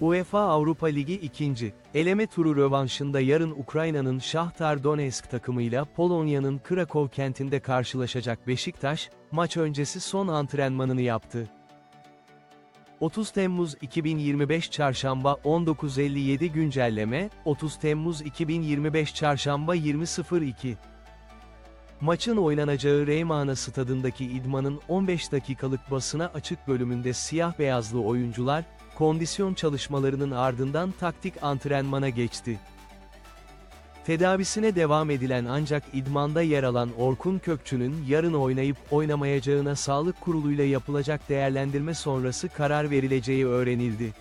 UEFA Avrupa Ligi 2. Eleme turu rövanşında yarın Ukrayna'nın Şahtar Donetsk takımıyla Polonya'nın Krakow kentinde karşılaşacak Beşiktaş, maç öncesi son antrenmanını yaptı. 30 Temmuz 2025 Çarşamba 19.57 güncelleme, 30 Temmuz 2025 Çarşamba 20.02 Maçın oynanacağı Reymana stadındaki idmanın 15 dakikalık basına açık bölümünde siyah beyazlı oyuncular, kondisyon çalışmalarının ardından taktik antrenmana geçti. Tedavisine devam edilen ancak idmanda yer alan Orkun Kökçü'nün yarın oynayıp oynamayacağına sağlık kuruluyla yapılacak değerlendirme sonrası karar verileceği öğrenildi.